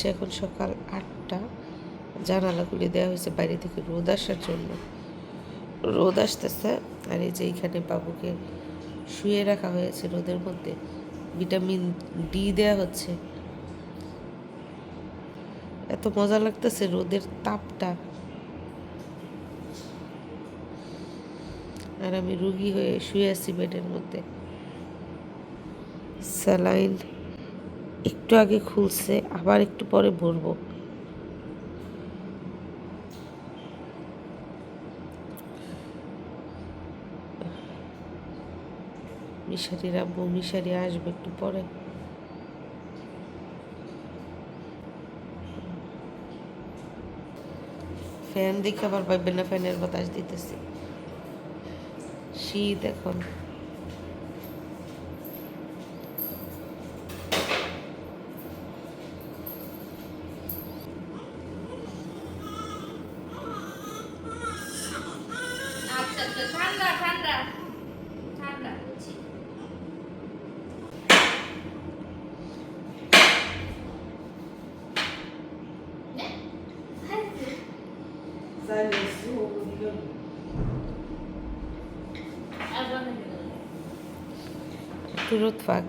হচ্ছে এখন সকাল আটটা। জানালাগুলি দেওয়া হয়েছে, বাইরে থেকে রোদ আসার জন্য। রোদ আসতেছে, আর এই যে এইখানে বাবুকে শুয়ে রাখা হয়েছে রোদের মধ্যে। ভিটামিন ডি দেওয়া হচ্ছে। এত মজা লাগতেছে রোদের তাপটা। আর আমি রুগী হয়ে শুয়ে আছি বেডের মধ্যে। স্যালাইন একটু আগে খুলছে, আবার একটু পরে ভরবো। মিশারির আব্বু মিশারি আসবে একটু পরে। ফ্যান দেখে আবার পাইবেন না ফ্যানের বাতাস দিতেছি। শীত এখন। রোদ ফাঁক।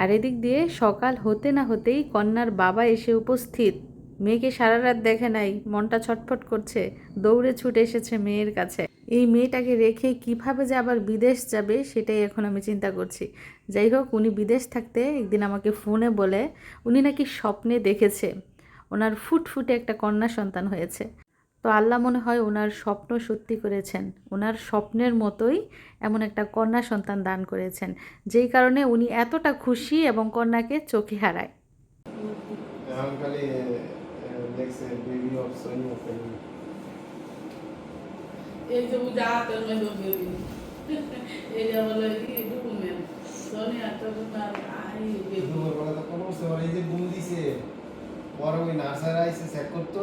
আর এদিক দিয়ে সকাল হতে না হতেই কন্যার বাবা এসে উপস্থিত। মেয়েকে সারা রাত দেখে নাই, মনটা ছটফট করছে, দৌড়ে ছুটে এসেছে মেয়ের কাছে। এই মেয়েটাকে রেখে কীভাবে যে আবার বিদেশ যাবে সেটাই এখন আমি চিন্তা করছি। যাই হোক, উনি বিদেশ থাকতে একদিন আমাকে ফোনে বলে, উনি নাকি স্বপ্নে দেখেছে। ওনার ফুটফুটে একটা কন্যা সন্তান হয়েছে। তো আল্লাহ মনে হয় ওনার স্বপ্ন সত্যি করেছেন। ওনার স্বপ্নের মতোই এমন একটা কন্যা সন্তান দান করেছেন যেই কারণে উনি এতটা খুশি এবং কন্যাকে চোখে হারায়। এই যে বুঝা হাতের মধ্যে বেবি এই যে বলে কি ডকুমেন্ট সোনিয়া তো তোমার আই বেবি। দুপুরবেলা তো কোনো বুঝতে পারে এই যে গুম দিছে। পরে ওই নার্সারি আইসে চেক করতো।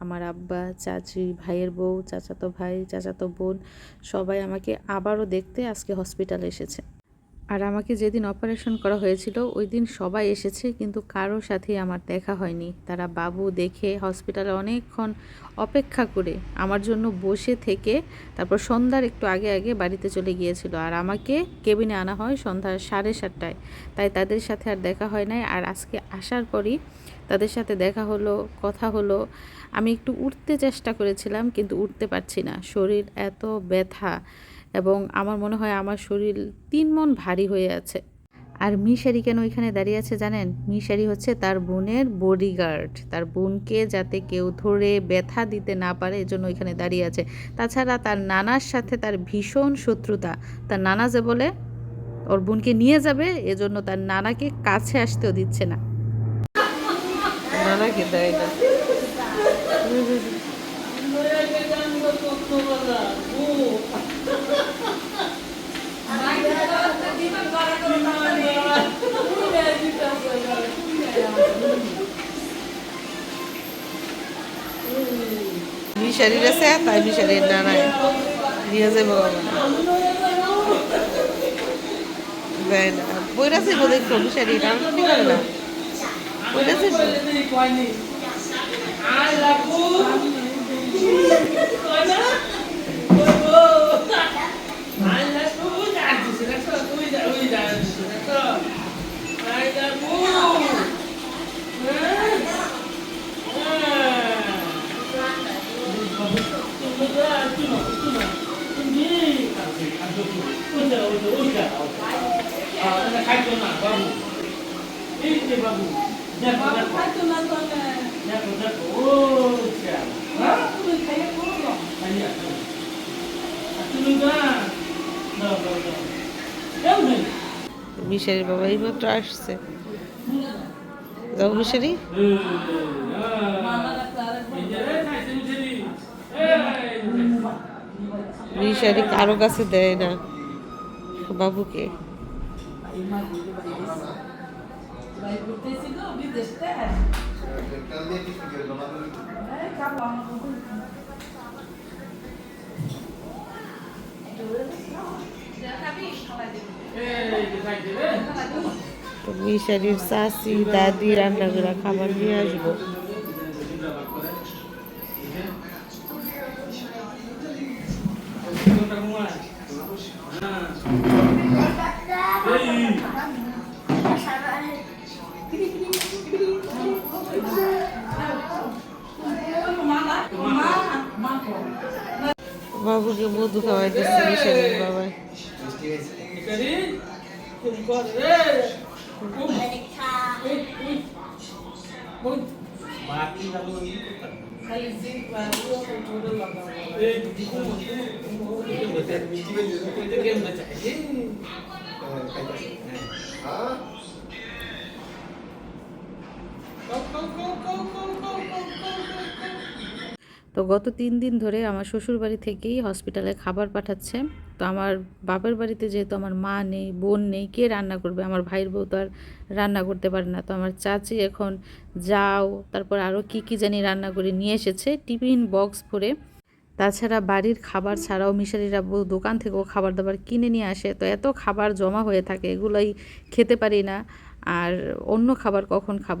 আমার আব্বা, চাচি, ভাইয়ের বউ, চাচাতো ভাই, চাচাতো বোন সবাই আমাকে আবারও দেখতে আজকে হসপিটালে এসেছে। আর আমাকে যেদিন অপারেশন করা হয়েছিল, ওই দিন সবাই এসেছে, কিন্তু কারোর সাথেই আমার দেখা হয়নি। তারা বাবু দেখে হসপিটালে অনেকক্ষণ অপেক্ষা করে আমার জন্য বসে থেকে তারপর সন্ধ্যার একটু আগে আগে বাড়িতে চলে গিয়েছিল। আর আমাকে কেবিনে আনা হয় সন্ধ্যা সাড়ে সাতটায়। তাই তাদের সাথে আর দেখা হয় নাই। আর আজকে আসার পরই তাদের সাথে দেখা হলো, কথা হলো। আমি একটু উঠতে চেষ্টা করেছিলাম, কিন্তু উঠতে পারছি না। শরীর এত ব্যথা এবং আমার মনে হয় আমার শরীর তিন মন ভারী হয়ে আছে। আর মিশারি কেন ওইখানে দাঁড়িয়ে আছে জানেন? মিশারি হচ্ছে তার বোনের বডিগার্ড তার বোনকে যাতে কেউ ধরে ব্যথা দিতে না পারে, এজন্য ওইখানে দাঁড়িয়ে আছে। তাছাড়া তার নানার সাথে তার ভীষণ শত্রুতা। তার নানা যে বলে, ওর বোনকে নিয়ে যাবে, এজন্য তার নানাকে কাছে আসতেও দিচ্ছে না। নানা কে দেয় না মিশারির আছে তাই মিশারির নানায় নিয়ে যাব দেয় না বইরা যাব দেখো, মিশারি রান্না করে না। বইরা যাব I মিশারি বাবা এইমাত্র আসছে। যাও মিশারি। মিশারি কারও কাছে দেয় না বাবুকে। ভাই তো মিশারির চাচি দাদি রান্না করে খাবার নিয়ে আসব বাবুকে মধু খাওয়াইতেছে মিশারির বাবাই মিষ্টি হয়েছে হ্যাঁ, খাইতেছে। হ্যাঁ তো গত তিন দিন ধরে আমার শ্বশুর বাড়ি থেকেই হসপিটালে খাবার পাঠাচ্ছে। তো আমার বাপের বাড়িতে যেহেতু আমার মা নেই, বোন নেই, কে রান্না করবে? আমার ভাইয়ের বউ তো আর রান্না করতে পারে না। তো আমার চাচি এখন যাও, তারপর আরও কি কি জানি রান্না করে নিয়ে এসেছে, টিফিন বক্স ভরে। তাছাড়া বাড়ির খাবার ছাড়াও মিশারিরা দোকান থেকেও খাবার দাবার কিনে নিয়ে আসে। তো এত খাবার জমা হয়ে থাকে, এগুলোই খেতে পারি না। আর অন্য খাবার কখন খাব?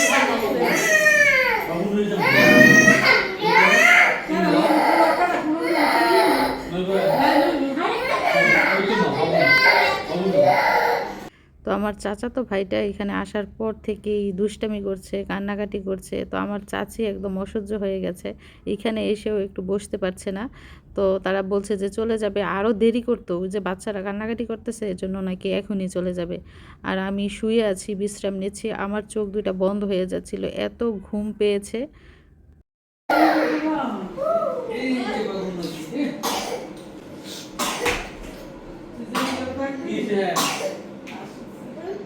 আমার চাচাতো ভাইটা এখানে আসার পর থেকেই দুষ্টামি করছে, কান্নাকাটি করছে। তো আমার চাচি একদম অসহ্য হয়ে গেছে। এখানে এসেও একটু বসতে পারছে না। তো তারা বলছে যে, চলে যাবে। আরও দেরি করতো। যে বাচ্চারা কান্নাকাটি করতেছে, এজন্য নাকি এখনই চলে যাবে। আর আমি শুয়ে আছি, বিশ্রাম নিচ্ছি। আমার চোখ দুইটা বন্ধ হয়ে যাচ্ছিল। এত ঘুম পেয়েছে। হুম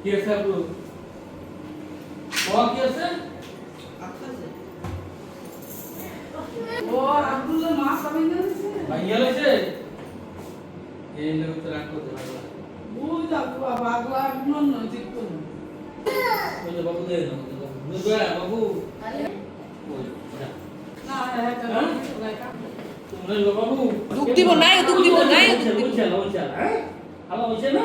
কি আছে আপু? ও কি আছে? ভাইয়া লইছে? এই লোক তো রাখ করতে পারবে ওই যে বাবু দে না নুদা বাবু। ওই তোমরা বাবু দুধ দিব নাই, দুধ দিব নাই, দুধ দিব। উচ্চাল উচ্চাল হ্যাঁ? হালা উচ্চাল না?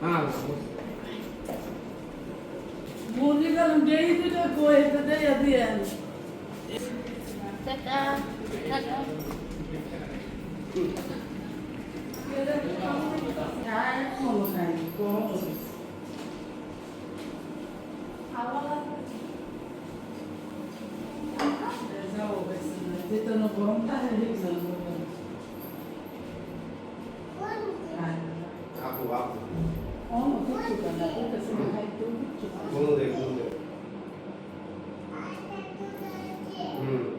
যা আব্বা রইছে রে আপু যে চাইছে চাইছে চাইছে রে আপু চাইছে উচ্চাল না খুঁজছে না খুঁজছে চাইছে উমালি হ্যাঁ হ্যাঁ দাদা কয়বার কইছি হ্যাঁ হ্যাঁ হ্যাঁ টাটা টাটা আপু আপু কোনো দে কোনো দে হুম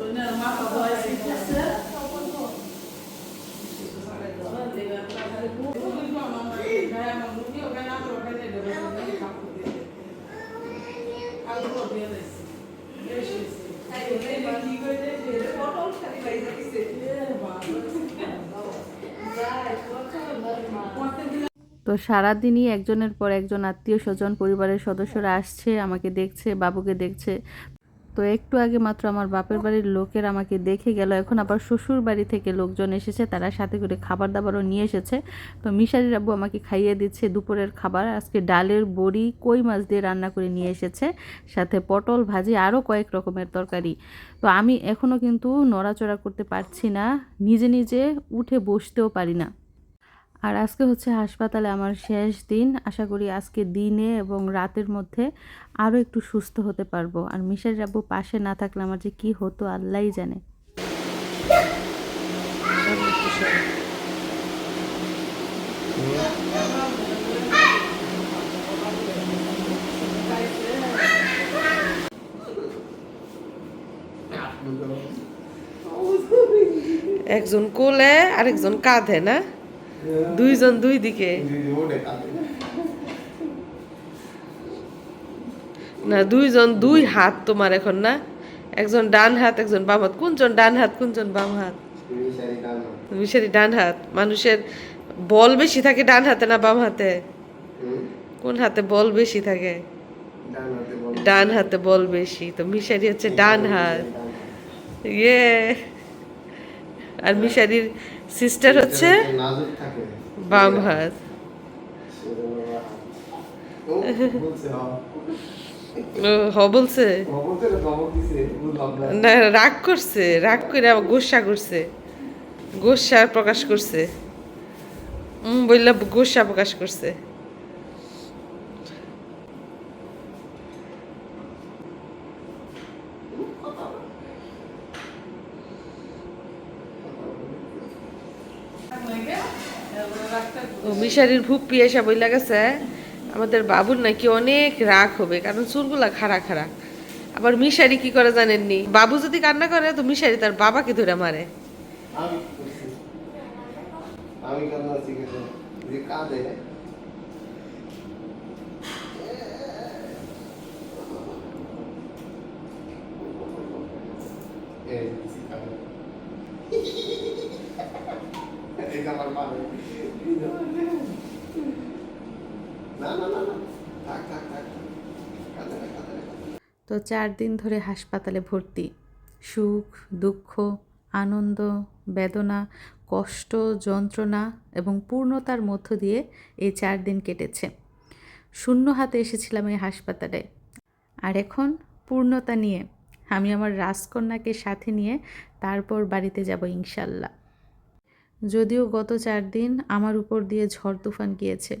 Dona Mapa Voz, que তো সারাদিনই একজনের পর একজন আত্মীয় স্বজন পরিবারের সদস্যরা আসছে আমাকে দেখছে বাবুকে দেখছে। তো একটু আগে মাত্র আমার বাপের বাড়ির লোকের আমাকে দেখে গেল, এখন আবার শ্বশুর বাড়ি থেকে লোকজন এসেছে, তারা সাথে করে খাবার দাবারও নিয়ে এসেছে। তো মিশারির আব্বু আমাকে খাইয়ে দিচ্ছে দুপুরের খাবার, আজকে ডালের বড়ি, কই মাছ দিয়ে রান্না করে নিয়ে এসেছে, সাথে পটল ভাজি আরও কয়েক রকমের তরকারি। তো আমি এখনও কিন্তু নড়াচড়া করতে পারছি না, নিজে নিজে উঠে বসতেও পারি না। আর আজকে হচ্ছে হাসপাতালে আমার শেষ দিন। আশা করি আজকে দিনে এবং রাতের মধ্যে আরও একটু সুস্থ হতে পারব। আর মিশার আব্বু পাশে না থাকলে আমার যে কী হতো আল্লাহই জানে। একজন কোলে, আরেকজন কাঁধে, না? দুইজন দুই দিকে। না, দুইজন দুই হাত তোমার এখন না? একজন ডান হাত, একজন বাম হাত। কোনজন ডান হাত, কোনজন বাম হাত? মিশারি ডান হাত। মানুষের বল বেশি থাকে ডান হাতে না বাম হাতে? কোন হাতে বল বেশি থাকে? ডান হাতে বল বেশি। তো মিশারি হচ্ছে ডান হাত। ইয়ে। আর মিশারির সিস্টার হচ্ছে বাম হাত বলছে? না, রাগ করছে, রাগ করে গোসা করছে। গোসা প্রকাশ করছে। বললাম গোসা প্রকাশ করছে। ও মিশারির ভুপ্পি এসে বইলা গেছে, আমাদের বাবুর নাকি অনেক রাগ হবে, কারণ চুলগুলা খাড়া খাড়া। আবার মিশারি কি করে জানেননি? বাবু যদি কান্না করে, তো মিশারি তার বাবাকে ধরে মারে। তো চার দিন ধরে হাসপাতালে ভর্তি। সুখ, দুঃখ, আনন্দ, বেদনা, কষ্ট, যন্ত্রণা এবং পূর্ণতার মধ্য দিয়ে এই চার দিন কেটেছে। শূন্য হাতে এসেছিলাম এই হাসপাতালে। আর এখন পূর্ণতা নিয়ে আমি আমার রাজকন্যাকে সাথে নিয়ে তারপর বাড়িতে যাব ইনশাল্লাহ। যদিও গত চার দিন আমার উপর দিয়ে ঝড় তুফান গিয়েছে,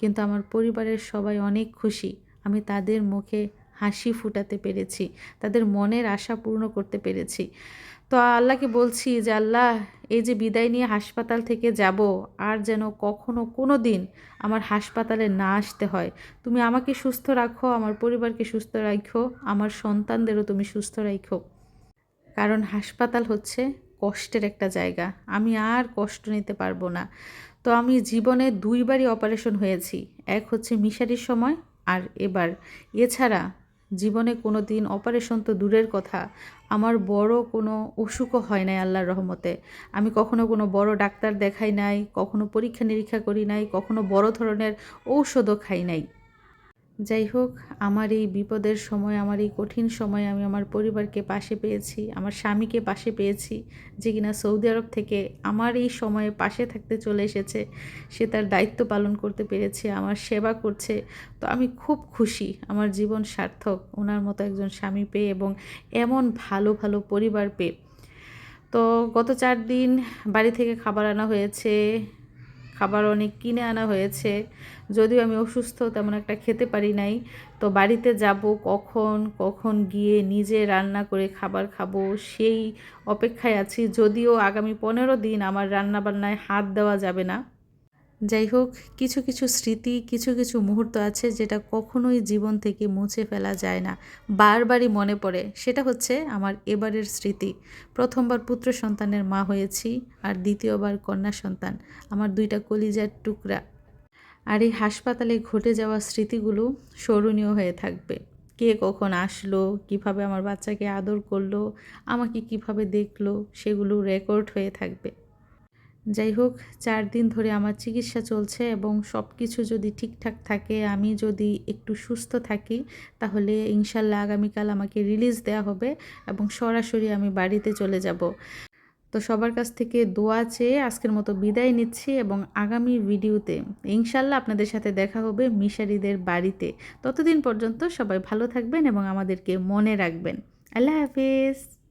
কিন্তু আমার পরিবারের সবাই অনেক খুশি। আমি তাদের মুখে হাসি ফুটাতে পেরেছি, তাদের মনের আশা পূর্ণ করতে পেরেছি। তো আল্লাহকে বলছি যে, আল্লাহ, এই যে বিদায় নিয়ে হাসপাতাল থেকে যাব, আর যেন কখনো কোনো দিন আমার হাসপাতালে না আসতে হয়। তুমি আমাকে সুস্থ রাখো, আমার পরিবারকে সুস্থ রাখো, আমার সন্তানদেরও তুমি সুস্থ রাখো। কারণ হাসপাতাল হচ্ছে কষ্টের একটা জায়গা। আমি আর কষ্ট নিতে পারব না। তো আমি জীবনে দুইবারই অপারেশন হয়েছি। এক হচ্ছে মিশারির সময় আর এবার। এছাড়া জীবনে কোনো দিন অপারেশন তো দূরের কথা। আমার বড় কোনো অসুখও হয় নাই আল্লাহর রহমতে। আমি কখনো কোনো বড় ডাক্তার দেখাই নাই, কখনো পরীক্ষা নিরীক্ষা করি নাই, কখনো বড় ধরনের ঔষধও খাই নাই। যাই হোক, আমার এই বিপদের সময়, আমার এই কঠিন সময় আমি আমার পরিবারকে পাশে পেয়েছি, আমার স্বামীকে পাশে পেয়েছি যে কিনা সৌদি আরব থেকে আমার এই সময়ে পাশে থাকতে চলে এসেছে, সে তার দায়িত্ব পালন করতে পেরেছে, আমার সেবা করছে। তো আমি খুব খুশি, আমার জীবন সার্থক, ওনার মতো একজন স্বামী পেয়ে এবং এমন ভালো ভালো পরিবার পেয়ে। তো গত চার দিন বাড়ি থেকে খাবার আনা হয়েছে খাবার অনেক কিনে আনা হয়েছে। যদিও আমি অসুস্থ, তেমন একটা খেতে পারি নাই। তো বাড়িতে যাব কখন কখন গিয়ে নিজে রান্না করে খাবার খাব সেই অপেক্ষায় আছি। যদিও আগামী পনেরো দিন আমার রান্না বান্নায় হাত দেওয়া যাবে না। যাই হোক, কিছু কিছু স্মৃতি, কিছু কিছু মুহূর্ত আছে যেটা কখনোই জীবন থেকে মুছে ফেলা যায় না। বারবারই মনে পড়ে, সেটা হচ্ছে আমার এবারের স্মৃতি। প্রথমবার পুত্র সন্তানের মা হয়েছি আর দ্বিতীয়বার কন্যা সন্তান, আমার দুইটা কলিজার টুকরা। আর এই হাসপাতালে ঘটে যাওয়া স্মৃতিগুলো স্মরণীয় হয়ে থাকবে। কে কখন আসলো, কীভাবে আমার বাচ্চাকে আদর করল, আমাকে কীভাবে দেখল, সেগুলো রেকর্ড হয়ে থাকবে। যাই হোক, চার দিন ধরে আমার চিকিৎসা চলছে এবং সব কিছু যদি ঠিকঠাক থাকে, আমি যদি একটু সুস্থ থাকি, তাহলে ইনশাল্লাহ আগামীকাল আমাকে রিলিজ দেওয়া হবে এবং সরাসরি আমি বাড়িতে চলে যাব। তো সবার কাছ থেকে দোয়া চেয়ে আজকের মতো বিদায় নিচ্ছি এবং আগামী ভিডিওতে ইনশাল্লাহ আপনাদের সাথে দেখা হবে মিশারিদের বাড়িতে। ততদিন পর্যন্ত সবাই ভালো থাকবেন এবং আমাদেরকে মনে রাখবেন। আল্লাহ হাফিজ।